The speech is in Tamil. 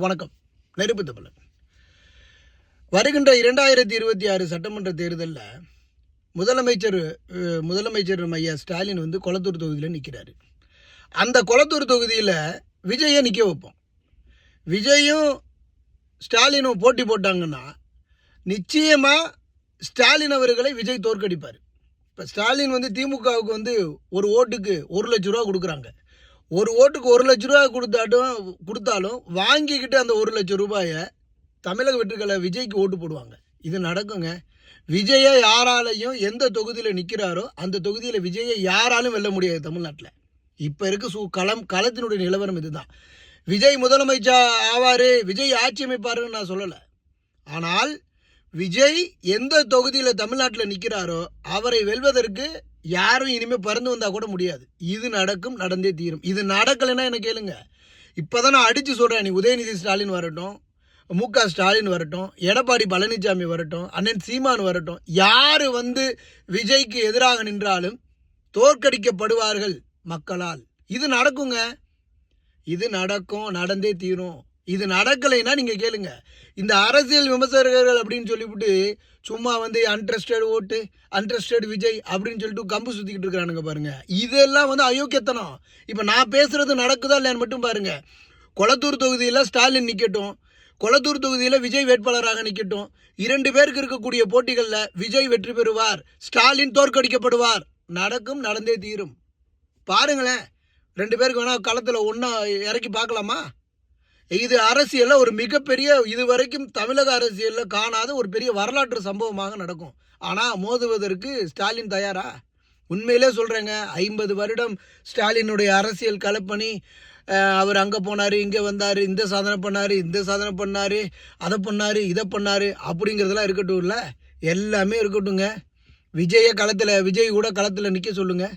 வணக்கம். நெருப்பு தமிழன் வருகின்ற இரண்டாயிரத்தி இருபத்தி ஆறு சட்டமன்ற தேர்தலில் முதலமைச்சர் முதலமைச்சர் ஐயா ஸ்டாலின் வந்து கொளத்தூர் தொகுதியில் நிற்கிறாரு அந்த கொளத்தூர் தொகுதியில் விஜயை நிற்க வைப்போம். விஜயும் ஸ்டாலினும் போட்டி போட்டாங்கன்னா நிச்சயமாக ஸ்டாலின் அவர்களை விஜய் தோற்கடிப்பார். இப்போ ஸ்டாலின் வந்து திமுகவுக்கு வந்து ஒரு ஓட்டுக்கு ஒரு லட்ச ரூபா கொடுக்குறாங்க. ஒரு ஓட்டுக்கு ஒரு லட்ச ரூபா கொடுத்தாட்டும் கொடுத்தாலும் வாங்கிக்கிட்டு அந்த ஒரு லட்சம் ரூபாயை தமிழக வெற்றிகளை விஜய்க்கு ஓட்டு போடுவாங்க. இது நடக்குங்க. விஜயை யாராலையும் எந்த தொகுதியில் நிற்கிறாரோ அந்த தொகுதியில் விஜயை யாராலும் வெல்ல முடியாது தமிழ்நாட்டில். இப்போ இருக்க சூ களம் களத்தினுடைய நிலவரம் இதுதான். விஜய் முதலமைச்சர் ஆவார் விஜய் ஆட்சி அமைப்பாருன்னு நான் சொல்லலை. ஆனால் விஜய் எந்த தொகுதியில் தமிழ்நாட்டில் நிற்கிறாரோ அவரை வெல்வதற்கு யாரும் இனிமேல் பறந்து வந்தால் கூட முடியாது. இது நடக்கும் நடந்தே தீரும். இது நடக்கலைன்னா என்ன கேளுங்க. இப்போ தான் நான் அடித்து சொல்கிறேன் நீ உதயநிதி ஸ்டாலின் வரட்டும் மு க ஸ்டாலின் வரட்டும் எடப்பாடி பழனிசாமி வரட்டும் அண்ணன் சீமான் வரட்டும் யார் வந்து விஜய்க்கு எதிராக நின்றாலும் தோற்கடிக்கப்படுவார்கள் மக்களால். இது நடக்குங்க. இது நடக்கும் நடந்தே தீரும். இது நடக்கலைன்னா நீங்கள் கேளுங்க. இந்த அரசியல் விமர்சகர்கள் அப்படின்னு சொல்லிவிட்டு சும்மா வந்து அன்ட்ரஸ்டட் ஓட்டு அன்ட்ரஸ்டட் விஜய் அப்படின்னு சொல்லிட்டு கம்பு சுற்றிக்கிட்டு இருக்கிறானுங்க பாருங்கள் இதெல்லாம் வந்து அயோக்கியத்தனம். இப்போ நான் பேசுகிறது நடக்குதா இல்லையான்னு மட்டும் பாருங்கள் கொளத்தூர் தொகுதியில் ஸ்டாலின் நிற்கட்டும் கொளத்தூர் தொகுதியில் விஜய் வேட்பாளராக நிற்கட்டும் இரண்டு பேருக்கு இருக்கக்கூடிய போட்டிகளில் விஜய் வெற்றி பெறுவார். ஸ்டாலின் தோற்கடிக்கப்படுவார். நடக்கும் நடந்தே தீரும். பாருங்களேன். ரெண்டு பேருக்கு வேணால் களத்தில் ஒன்றா இறக்கி பார்க்கலாமா? இது அரசியலில் ஒரு மிகப்பெரிய இது வரைக்கும் தமிழக அரசியலில் காணாத ஒரு பெரிய வரலாற்று சம்பவமாக நடக்கும். ஆனால் மோதுவதற்கு ஸ்டாலின் தயாரா? உண்மையிலே சொல்கிறேங்க ஐம்பது வருடம் ஸ்டாலினுடைய அரசியல் கலப்பணி அவர் அங்கே போனார் இங்கே வந்தார் இந்த சாதனை பண்ணார் இந்த சாதனை பண்ணார் அதை பண்ணார் இதை பண்ணார் அப்படிங்கிறதெல்லாம் இருக்கட்டும் இல்லை எல்லாமே இருக்கட்டுங்க விஜயை களத்தில் விஜய் கூட களத்தில் நிற்க சொல்லுங்கள்